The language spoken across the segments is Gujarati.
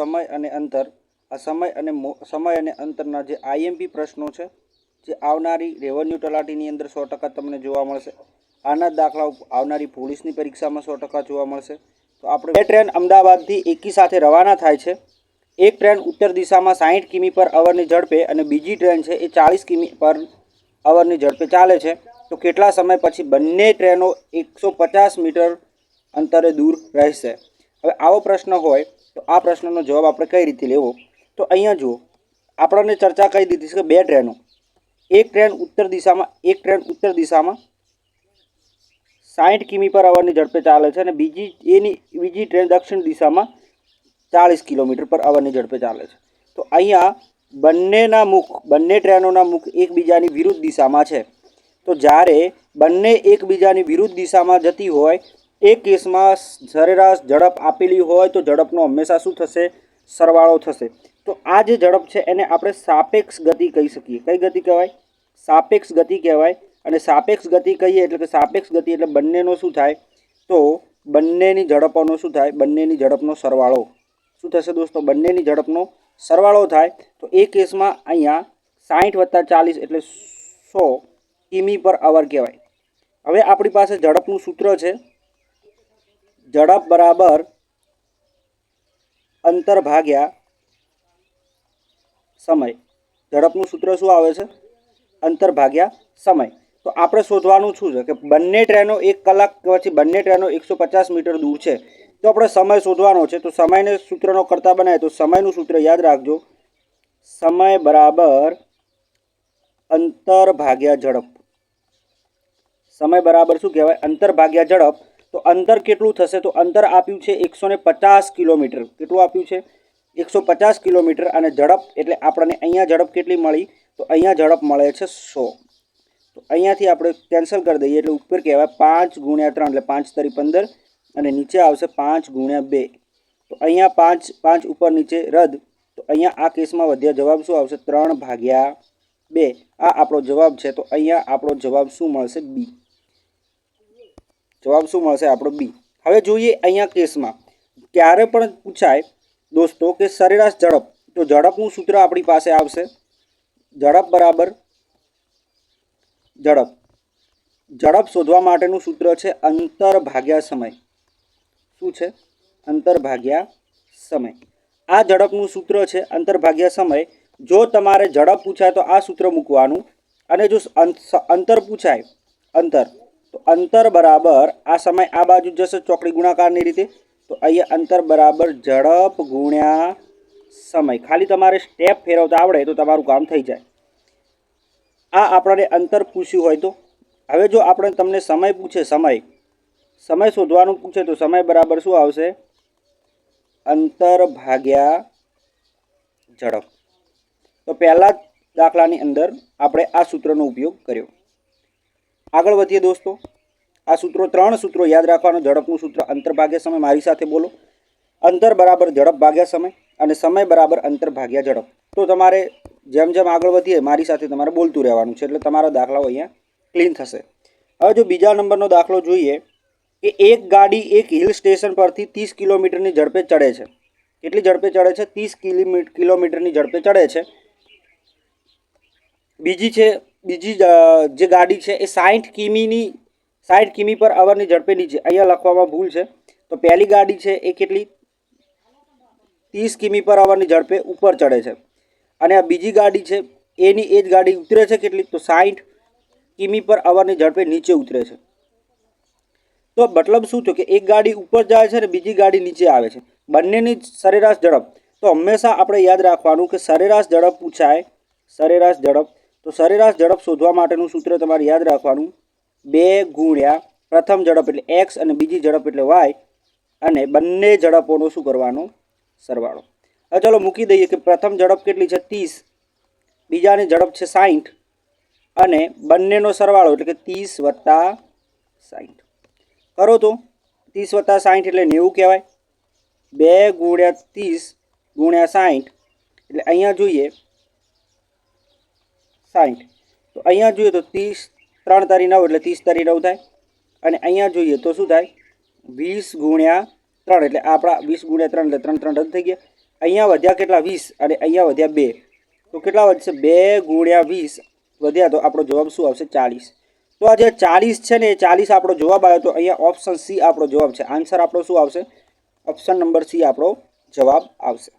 સમય અને અંતર, આ સમય અને સમય અને અંતરના જે આઈએમપી પ્રશ્નો છે, જે આવનારી રેવન્યુ તલાટીની અંદર સો ટકા તમને જોવા મળશે. આના દાખલાઓ આવનારી પોલીસની પરીક્ષામાં સો ટકા જોવા મળશે. તો આપણે બે ટ્રેન અમદાવાદથી એકી સાથે રવાના થાય છે. એક ટ્રેન ઉત્તર દિશામાં સાહીઠ કિમી પર અવરની ઝડપે અને બીજી ટ્રેન છે એ ચાળીસ કિમી પર અવરની ઝડપે ચાલે છે. તો કેટલા સમય પછી બંને ટ્રેનો એકસો પચાસ મીટર અંતરે દૂર રહેશે? હવે આવો પ્રશ્ન હોય તો આ પ્રશ્નનો જવાબ આપણે કઈ રીતે લેવો? તો અહીંયા જુઓ, આપણને ચર્ચા કરી દીધી છે કે બે ટ્રેનો. એક ટ્રેન ઉત્તર દિશામાં, એક ટ્રેન ઉત્તર દિશામાં સાઠ કિમી પર અવરની ઝડપે ચાલે છે અને બીજી, એની, બીજી ટ્રેન દક્ષિણ દિશામાં ચાળીસ કિલોમીટર પર અવરની ઝડપે ચાલે છે. તો અહીંયા બંનેના મુખ, બંને ટ્રેનોના મુખ એકબીજાની વિરુદ્ધ દિશામાં છે. તો જ્યારે બંને એકબીજાની વિરુદ્ધ દિશામાં જતી હોય એ કેસમાં સરેરાશ ઝડપ આપેલી હોય તો ઝડપનો હંમેશા શું થશે? સરવાળો થશે. તો આ જે ઝડપ છે એને આપણે સાપેક્ષ ગતિ કહી શકીએ. કઈ ગતિ કહેવાય? સાપેક્ષ ગતિ કહેવાય. અને સાપેક્ષ ગતિ કહીએ એટલે કે સાપેક્ષ ગતિ એટલે બંનેનો શું થાય? તો બંનેની ઝડપોનો શું થાય? બંનેની ઝડપનો સરવાળો. શું થશે દોસ્તો? બંનેની ઝડપનો સરવાળો થાય. તો એ કેસમાં અહીંયા સાહીઠ વત્તા ચાલીસ એટલે સો કિમી પર અવર કહેવાય. હવે આપણી પાસે ઝડપનું સૂત્ર છે. ઝડપ બરાબર અંતર ભાગ્યા સમય. ઝડપનું સૂત્ર શું આવે છે? અંતર ભાગ્યા સમય. તો આપણે શોધવાનું શું છે? કે બંને ટ્રેનો એક કલાક પછી બંને ટ્રેનો એકસો પચાસ મીટર દૂર છે. તો આપણે સમય શોધવાનો છે. તો સમયને સૂત્રનો કરતા બનાવે તો સમયનું સૂત્ર યાદ રાખજો. સમય બરાબર અંતર ભાગ્યા ઝડપ. સમય બરાબર શું કહેવાય? અંતર ભાગ્યા ઝડપ. તો અંતર કેટલું થશે? તો અંતર આપ્યું છે એકસો પચાસ કિલોમીટર. કેટલું આપ્યું છે? એકસો પચાસ કિલોમીટર અને ઝડપ, એટલે આપણને અહીંયા ઝડપ કેટલી મળી? તો અહીંયા ઝડપ મળે છે સો. તો અહીંયાથી આપણે કેન્સલ કરી દઈએ, એટલે ઉપર કહેવાય પાંચ ગુણ્યા ત્રણ, એટલે પાંચ તરી પંદર, અને નીચે આવશે પાંચ ગુણ્યા બે. તો અહીંયા પાંચ પાંચ ઉપર નીચે રદ. તો અહીંયા આ કેસમાં વધ્યા જવાબ શું આવશે? ત્રણ ભાગ્યા બે. આ આપણો જવાબ છે, તો અહીંયા આપણો જવાબ શું મળશે? બી. જવાબ શું મળશે? આપણો બી. હવે જોઈએ અહીંયા કેસમાં. ક્યારે પણ પૂછાય, દોસ્તો, કે સરેરાશ ઝડપ. તો ઝડપનું સૂત્ર આપણી પાસે આવશે. ઝડપ બરાબર ઝડપ. ઝડપ શોધવા માટેનું સૂત્ર છે અંતર ભાગ્યા સમય. શું છે? અંતર ભાગ્યા સમય. આ ઝડપનું સૂત્ર છે અંતર ભાગ્યા સમય. જો તમારે ઝડપ પૂછાય તો આ સૂત્ર મૂકવાનું. અને જો અંતર પૂછાય, અંતર. તો અંતર બરાબર, આ સમય આ બાજુ જશે ચોકડી ગુણાકારની રીતે, તો અહીંયા અંતર બરાબર ઝડપ ગુણ્યા સમય. ખાલી તમારે સ્ટેપ ફેરવતા આવડે તો તમારું કામ થઈ જાય. આ આપણને અંતર પૂછ્યું હોય તો. હવે જો આપણે તમને સમય પૂછે, સમય. સમય શોધવાનું પૂછે તો સમય બરાબર શું આવશે? અંતર ભાગ્યા ઝડપ. તો પહેલાં દાખલાની અંદર આપણે આ સૂત્રનો ઉપયોગ કર્યો. આગળ વધીએ દોસ્તો. આ સૂત્રો ત્રણ સૂત્રો યાદ રાખવાનું. ઝડપનું સૂત્ર અંતર ભાગ્યા સમય. મારી સાથે બોલો. અંતર બરાબર ઝડપ ભાગ્યા સમય અને સમય બરાબર અંતર ભાગ્યા ઝડપ. તો તમારે જેમ જેમ આગળ વધીએ, મારી સાથે તમારે બોલતું રહેવાનું છે. એટલે તમારા દાખલાઓ અહીંયા ક્લીન થશે. હવે જો બીજા નંબરનો દાખલો જોઈએ, કે એક ગાડી એક હિલ સ્ટેશન પરથી ત્રીસ કિલોમીટરની ઝડપે ચડે છે. કેટલી ઝડપે ચડે છે? ત્રીસ કિલોમીટર કિલોમીટરની ઝડપે ચડે છે. બીજી છે બીજી જે ગાડી છે એ સાઠ કિમીની સાઠ કિમી પર અવરની ઝડપે નીચે. અહીંયા લખવામાં ભૂલ છે. તો પહેલી ગાડી છે એ કેટલી? ત્રીસ કિમી પર અવરની ઝડપે ઉપર ચડે છે. અને આ બીજી ગાડી છે, એની એ જ ગાડી ઉતરે છે કેટલી? તો સાઠ કિમી પર અવરની ઝડપે નીચે ઉતરે છે. તો મતલબ શું થયું કે એક ગાડી ઉપર જાય છે અને બીજી ગાડી નીચે આવે છે? બંનેની સરેરાશ ઝડપ. તો હંમેશા આપણે યાદ રાખવાનું કે સરેરાશ ઝડપ પૂછાય, સરેરાશ ઝડપ તો સરેરાશ ઝડપ શોધવા માટેનું સૂત્ર તમારે યાદ રાખવાનું. બે ગુણ્યા પ્રથમ ઝડપ એટલે એક્સ અને બીજી ઝડપ એટલે વાય અને બંને ઝડપોનો શું કરવાનો? સરવાળો. હવે ચાલો મૂકી દઈએ કે પ્રથમ ઝડપ કેટલી છે? ત્રીસ. બીજાની ઝડપ છે સાઠ અને બંનેનો સરવાળો એટલે કે ત્રીસ વત્તા સાઠ કરો તો. ત્રીસ વત્તા સાઠ એટલે નેવું કહેવાય. બે ગુણ્યા ત્રીસ ગુણ્યા સાઠ એટલે અહીંયા જોઈએ સાઠ તો અહીંયા જોઈએ તો ત્રીસ, ત્રણ તારી નવ એટલે ત્રીસ તારી નવ થાય. અને અહીંયા જોઈએ તો શું થાય? વીસ ગુણ્યા ત્રણ એટલે આપણા વીસ ગુણ્યા ત્રણ એટલે ત્રણ ત્રણ રદ થઈ ગયા. અહીંયા વધ્યા કેટલા? વીસ અને અહીંયા વધ્યા બે. તો કેટલા વધશે? બે ગુણ્યા વીસ વધ્યા તો આપણો જવાબ શું આવશે? ચાલીસ તો આ જે ચાલીસ છે ને, એ ચાલીસ આપણો જવાબ આવ્યો તો અહીંયા ઓપ્શન સી આપણો જવાબ છે. આન્સર આપણો શું આવશે? ઓપ્શન નંબર સી આપણો જવાબ આવશે.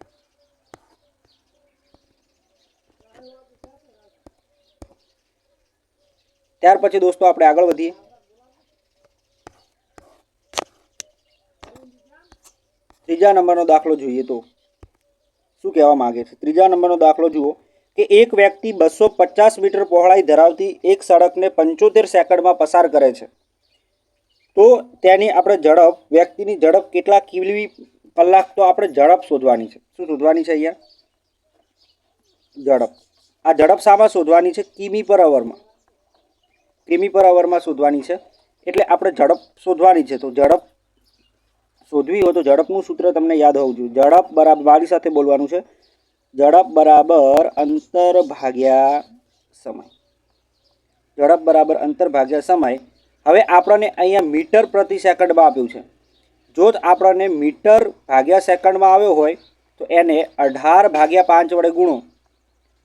ત્યાર પછી દોસ્તો આપણે આગળ વધીએ. ત્રીજા નંબરનો દાખલો જોઈએ તો શું કહેવા માંગે છે? ત્રીજા નંબરનો દાખલો જુઓ કે એક વ્યક્તિ બસો પચાસ મીટર પહોળાઈ ધરાવતી એક સડકને પંચોતેર સેકન્ડમાં પસાર કરે છે. તો તેની આપણે ઝડપ, વ્યક્તિની ઝડપ કેટલા કિમી કલાક તો આપણે ઝડપ શોધવાની છે? શું શોધવાની છે અહીંયા? ઝડપ. આ ઝડપ શામાં શોધવાની છે કિમી પર અવરમાં. કિમી પર અવરમાં શોધવાની છે. એટલે આપણે ઝડપ શોધવાની છે. તો ઝડપ શોધવી હોય તો ઝડપનું સૂત્ર તમને યાદ હોવું જોઈએ. ઝડપ બરાબર મારી સાથે બોલવાનું છે. ઝડપ બરાબર અંતર ભાગ્યા સમય. ઝડપ બરાબર અંતર ભાગ્યા સમય. હવે આપણને અહીંયા મીટર પ્રતિ સેકન્ડમાં આપ્યું છે. જો આપણને મીટર ભાગ્યા સેકન્ડમાં આવ્યો હોય, તો એને અઢાર ભાગ્યા પાંચ વડે ગુણો.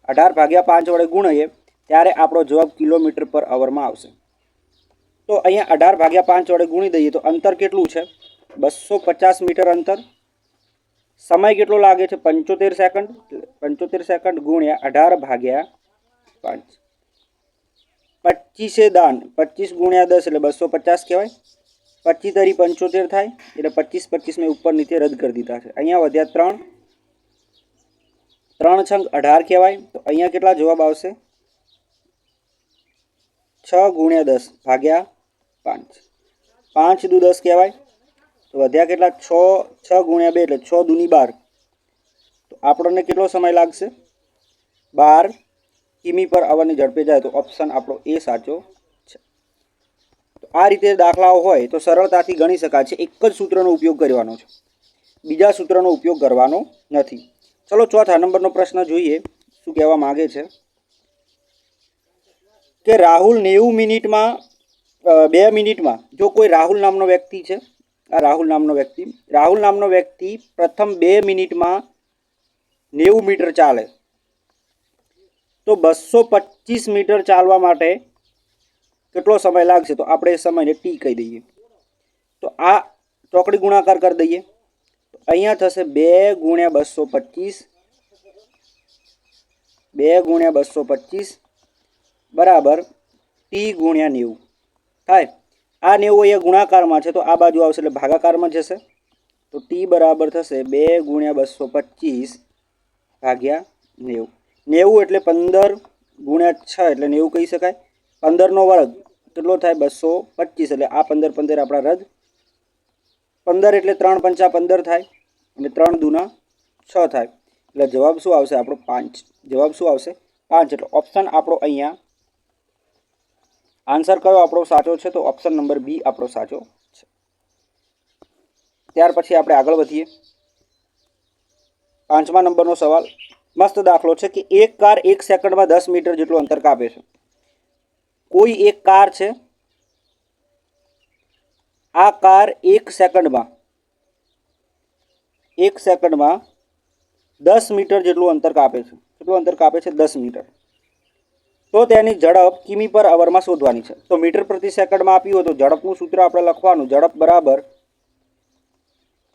અઢાર ભાગ્યા પાંચ વડે ગુણીએ ત્યારે આપણો જવાબ કિલોમીટર પર અવરમાં આવશે. તો અહીંયા અઢાર ભાગ્યા પાંચ વડે ગુણી દઈએ તો અંતર કેટલું છે? બસો પચાસ મીટર અંતર. સમય કેટલો લાગે છે? પંચોતેર સેકન્ડ. પંચોતેર સેકન્ડ ગુણ્યા અઢાર ભાગ્યા પાંચ. પચીસે દાન. પચીસ ગુણ્યા દસ એટલે બસો પચાસ કહેવાય. પચીસ તરી પંચોતેર થાય એટલે પચીસ પચીસ મેં ઉપર નીચે રદ કરી દીધા છે. અહીંયા વધ્યા ત્રણ. ત્રણ છંગ અઢાર કહેવાય. તો અહીંયા કેટલા જવાબ આવશે? છ ગુણ્યા દસ ભાગ્યા પાંચ. પાંચ દુ દસ કહેવાય? તો વધ્યા કેટલા? છ છ ગુણ્યા બે એટલે છ દૂની બાર. તો આપણને કેટલો સમય લાગશે? બાર. કિમી પર અવરની ઝડપે જાય તો ઓપ્શન આપણો એ સાચો છે. તો આ રીતે દાખલાઓ હોય તો સરળતાથી ગણી શકાય છે. એક જ સૂત્રનો ઉપયોગ કરવાનો છે. બીજા સૂત્રનો ઉપયોગ કરવાનો નથી. ચલો ચોથા નંબરનો પ્રશ્ન જોઈએ. શું કહેવા માગે છે? કે રાહુલ નેવું મિનિટમાં બે મિનિટમાં, જો કોઈ રાહુલ નામનો વ્યક્તિ છે, આ રાહુલ નામનો વ્યક્તિ, રાહુલ નામનો વ્યક્તિ પ્રથમ બે મિનિટમાં નેવું મીટર ચાલે. તો બસો પચીસ મીટર ચાલવા માટે કેટલો સમય લાગશે? તો આપણે એ સમયને ટી કહી દઈએ. તો આ ચોકડી ગુણાકાર કરી દઈએ. તો અહીંયા થશે બે ગુણ્યા બસો પચીસ. બે ગુણ્યા બસો પચીસ. બરાબર. ટી ગુણ્યા નેવું. થાય. આ નેવું અહીંયા ગુણાકારમાં છે, તો આ બાજુ આવશે એટલે ભાગાકારમાં જશે. તો ટી બરાબર થશે બે ગુણ્યા બસો પચીસ ભાગ્યા નેવું. નેવું એટલે પંદર ગુણ્યા છ એટલે નેવું કહી શકાય. પંદરનો વર્ગ કેટલો થાય? બસો પચીસ. એટલે આ પંદર પંદર આપણા રદ. પંદર એટલે ત્રણ પંચા પંદર થાય. અને ત્રણ દૂના છ થાય. એટલે જવાબ શું આવશે? આપણો પાંચ. જવાબ શું આવશે? પાંચ. એટલે ઓપ્શન આપણો અહીંયા આન્સર કયો આપણો સાચો છે? તો ઓપ્શન નંબર બી આપણો સાચો છે. ત્યાર પછી આપણે આગળ વધીએ. પાંચમા નંબરનો સવાલ. મસ્ત દાખલો છે કે એક કાર એક સેકન્ડમાં દસ મીટર જેટલું અંતર કાપે છે. કોઈ એક કાર છે? આ કાર એક સેકન્ડમાં એક સેકન્ડમાં દસ મીટર જેટલું અંતર કાપે છે. કેટલું અંતર કાપે છે? દસ મીટર. તો તેની ઝડપ કિમી પર અવરમાં શોધવાની છે. તો મીટર પ્રતિ સેકન્ડમાં આપ્યું હોય તો ઝડપનું સૂત્ર આપણે લખવાનું. ઝડપ બરાબર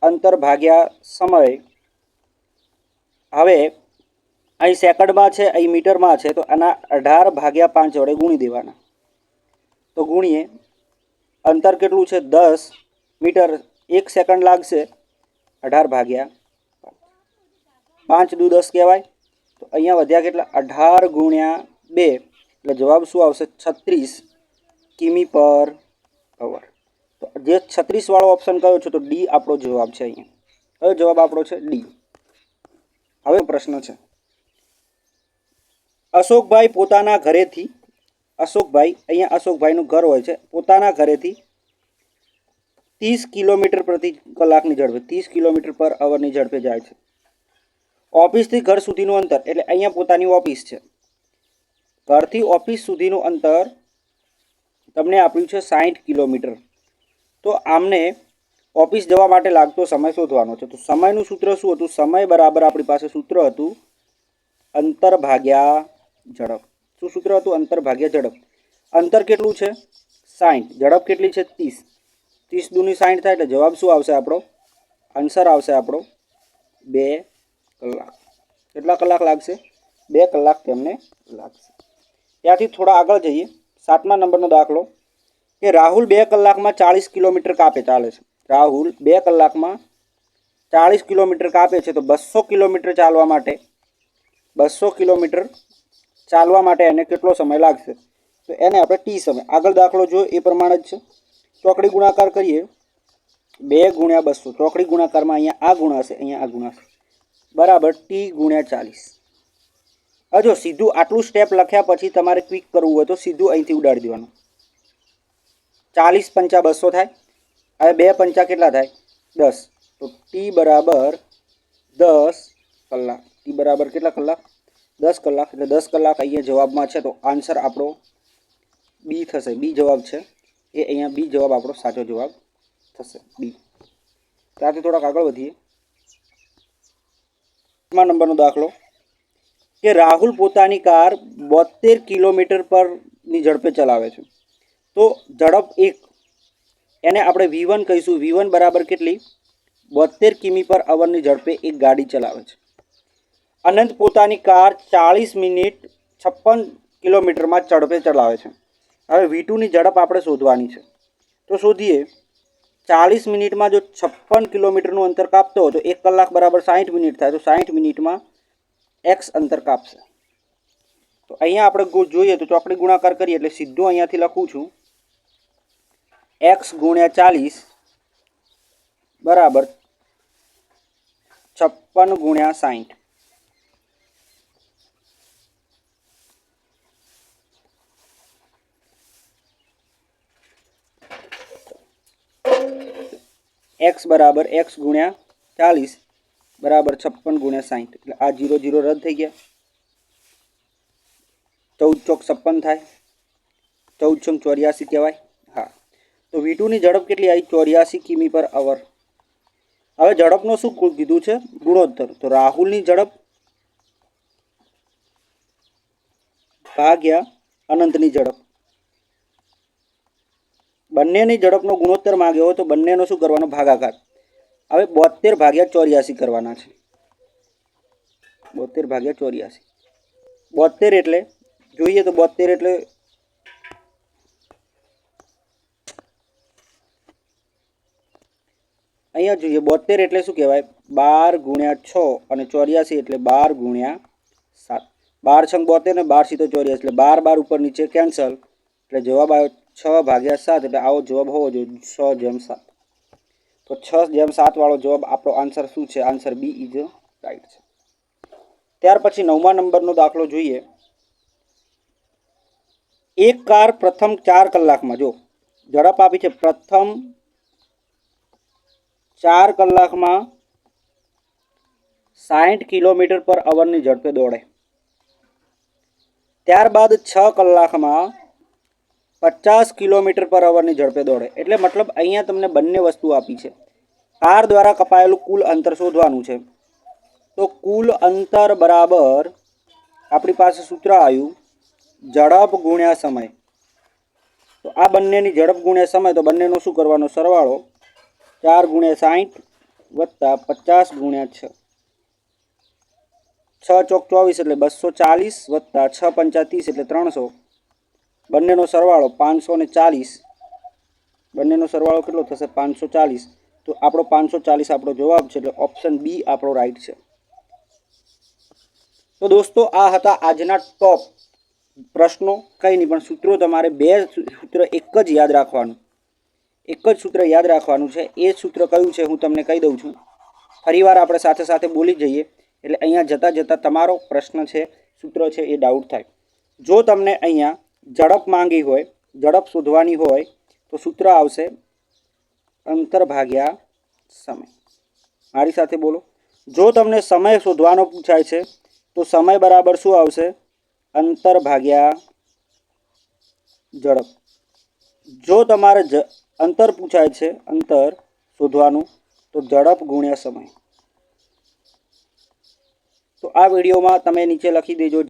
અંતર ભાગ્યા સમય. હવે અહીં સેકન્ડમાં છે, અહીં મીટરમાં છે, તો આના અઢાર ભાગ્યા પાંચ વડે ગુણી દેવાના. તો ગુણીએ. અંતર કેટલું છે? દસ. મીટર એક સેકન્ડ લાગશે. અઢાર ભાગ્યા પાંચ. દુ દસ કહેવાય. તો અહીંયા વધ્યા કેટલા? અઢાર ગુણ્યા બે. એટલે જવાબ શું આવશે? છત્રીસ કિમી પર અવર તો જે છત્રીસવાળો ઓપ્શન કયો છે? તો ડી આપણો જવાબ છે અહીંયા. કયો જવાબ આપણો છે? ડી હવે પ્રશ્ન છે. અશોકભાઈ પોતાના ઘરેથી, અશોકભાઈ, અહીંયા અશોકભાઈનું ઘર હોય છે. પોતાના ઘરેથી ત્રીસ કિલોમીટર પ્રતિ કલાકની ઝડપે, ત્રીસ કિલોમીટર પર અવરની ઝડપે જાય છે. ઓફિસથી ઘર સુધીનું અંતર, એટલે અહીંયા પોતાની ઓફિસ છે. ઘરથી ઓફિસ સુધીનું અંતર તમને આપ્યું છે સાઠ કિલોમીટર. તો આમને ઓફિસ જવા માટે લાગતો સમય શોધવાનો છે. તો સમયનું સૂત્ર શું હતું? સમય બરાબર આપણી પાસે સૂત્ર હતું અંતર ભાગ્યા ઝડપ. શું સૂત્ર હતું? અંતર ભાગ્યા ઝડપ. અંતર કેટલું છે? સાઠ ઝડપ કેટલી છે? ત્રીસ. ત્રીસ દૂની સાઠ થાય એટલે જવાબ શું આવશે આપણો? આન્સર આવશે આપણો બે કલાક. કેટલા કલાક લાગશે? બે કલાક તેમને લાગશે. ત્યાંથી થોડા આગળ જઈએ. સાતમા નંબરનો દાખલો. કે રાહુલ બે કલાકમાં ચાળીસ કિલોમીટર કાપે, ચાલે છે. રાહુલ બે કલાકમાં ચાળીસ કિલોમીટર કાપે છે, તો બસો કિલોમીટર ચાલવા માટે બસો કિલોમીટર ચાલવા માટે એને કેટલો સમય લાગશે? તો એને આપણે ટી સમય. આગળ દાખલો જો, એ પ્રમાણે જ છે. ચોકડી ગુણાકાર કરીએ. બે ગુણ્યા બસો ચોકડી ગુણાકારમાં અહીંયા આ ગુણાશે અહીંયા આ ગુણાશે બરાબર, ટી ગુણ્યા ચાલીસ. હવે જો સીધું આટલું સ્ટેપ લખ્યા પછી તમારે ક્વિક કરવું હોય તો સીધું અહીંથી ઉડાડી દેવાનું. ચાલીસ પંચા બસો થાય. હવે બે પંચા કેટલા થાય? દસ. તો ટી બરાબર દસ કલાક. ટી બરાબર કેટલા કલાક? દસ કલાક. એટલે દસ કલાક અહીંયા જવાબમાં છે તો આન્સર આપણો બી થશે. બી જવાબ છે. એ અહીંયા બી જવાબ આપણો સાચો જવાબ થશે. બી ત્યાંથી થોડાક આગળ વધીએ. નંબરનો દાખલો. કે રાહુલ પોતાની કાર બોતેર કિલોમીટર પરની ઝડપે ચલાવે છે. તો ઝડપ એક. એને આપણે વી કહીશું. વી બરાબર કેટલી? બોતેર કિમી પર અવરની ઝડપે એક ગાડી ચલાવે છે. અનંત પોતાની કાર ચાળીસ મિનિટ છપ્પન કિલોમીટરમાં ઝડપે ચલાવે છે. હવે વી ટુની ઝડપ આપણે શોધવાની છે. તો શોધીએ. ચાળીસ મિનિટમાં જો છપ્પન કિલોમીટરનું અંતર કાપતો હોય તો એક કલાક બરાબર સાઠ મિનિટ થાય. તો સાઠ મિનિટમાં એક્સ અંતર કાપશે. તો અહીંયા આપણે જોઈએ તો ચોકડી ગુણાકાર કરીએ એટલે સીધું અહીંયાથી લખું છું. એક્સ ગુણ્યા ચાલીસ બરાબર છપ્પન ગુણ્યા સાઠ એક્સ બરાબર એક્સ ગુણ્યા ચાલીસ. બરાબર છપ્પન ગુણ્યા સાહીઠ. એટલે આ જીરો જીરો રદ થઈ ગયા. ચૌદ ચોક છપ્પન થાય. ચૌદ છંગ ચોર્યાસી કહેવાય. હા. તો વી ટુની ઝડપ કેટલી આવી? ચોર્યાસી કિમી પર અવર. હવે ઝડપનો શું કીધું છે? ગુણોત્તર. તો રાહુલની ઝડપ ભાગ્યા અનંતની ઝડપ. બંનેની ઝડપનો ગુણોત્તર માંગ્યો હોય તો બંનેનો શું કરવાનો? ભાગાકાર. હવે બોતેર ભાગ્યા ચોર્યાસી કરવાના છે. બોતેર ભાગ્યા ચોર્યાસી. બોતેર એટલે, જોઈએ તો બોતેર એટલે અહીંયા જોઈએ, બોતેર એટલે શું કહેવાય? બાર ગુણ્યા છ અને ચોર્યાસી એટલે બાર ગુણ્યા સાત. બાર છંગ બોતેર ને બાર સીધો ચોર્યાસી એટલે બાર બાર ઉપર નીચે કેન્સલ એટલે જવાબ આવ્યો છ ભાગ્યા સાત એટલે આવો જવાબ હોવો જોઈએ, છ જેમ સાત. તો છ જેમ સાત વાળો જવાબ, આપણો આન્સર શું છે? આન્સર બી ઇઝ રાઈટ છે. ત્યાર પછી નવમા નંબરનો દાખલો જોઈએ. એક કાર પ્રથમ ચાર કલાકમાં, જો, ઝડપ આપી છે. પ્રથમ ચાર કલાકમાં સાઠ કિલોમીટર પર અવરની ઝડપે દોડે. ત્યારબાદ છ કલાકમાં પચાસ કિલોમીટર પર અવરની ઝડપે દોડે. એટલે મતલબ અહીંયા તમને બંને વસ્તુ આપી છે. કાર દ્વારા કપાયેલું કુલ અંતર શોધવાનું છે. તો કુલ અંતર બરાબર આપણી પાસે સૂત્ર આવ્યું, ઝડપ ગુણ્યા સમય. તો આ બંનેની ઝડપ ગુણ્યા સમય, તો બંનેનો શું કરવાનો? સરવાળો ચાર ગુણ્યા સાઠ વત્તા પચાસ ગુણ્યા છ. છ ચોક ચોવીસ એટલે બસો ચાલીસ વત્તા છ પંચા એટલે ત્રણસો. બંનેનો સરવાળો પાંચસો ને ચાલીસ. બંનેનો સરવાળો કેટલો થશે? પાંચસો ચાલીસ. તો આપણો પાંચસો ચાલીસ આપણો જવાબ છે, એટલે ઓપ્શન બી આપણો રાઈટ છે. તો દોસ્તો, આ હતા આજના ટોપ પ્રશ્નો. કંઈ નહીં, પણ સૂત્રો તમારે બે સૂત્ર એક જ યાદ રાખવાનું. એક જ સૂત્ર યાદ રાખવાનું છે. એ સૂત્ર કયું છે, હું તમને કહી દઉં છું. ફરીવાર આપણે સાથે સાથે બોલી જઈએ. એટલે અહીંયા જતાં જતાં તમારો પ્રશ્ન છે, સૂત્ર છે, એ ડાઉટ થાય. જો તમને અહીંયા ઝડપ માંગી હોય, ઝડપ શોધવાની હોય, તો સૂત્ર આવશે અંતર ભાગ્યા સમય. મારી સાથે બોલો. જો તમને સમય શોધવાનો પૂછાય છે, તો સમય બરાબર શું આવશે? અંતર ભાગ્યા ઝડપ. જો તમારે જ અંતર પૂછાય છે, અંતર શોધવાનું, તો ઝડપ ગુણ્યા સમય. તો આ વિડીયોમાં તમે નીચે લખી દેજો.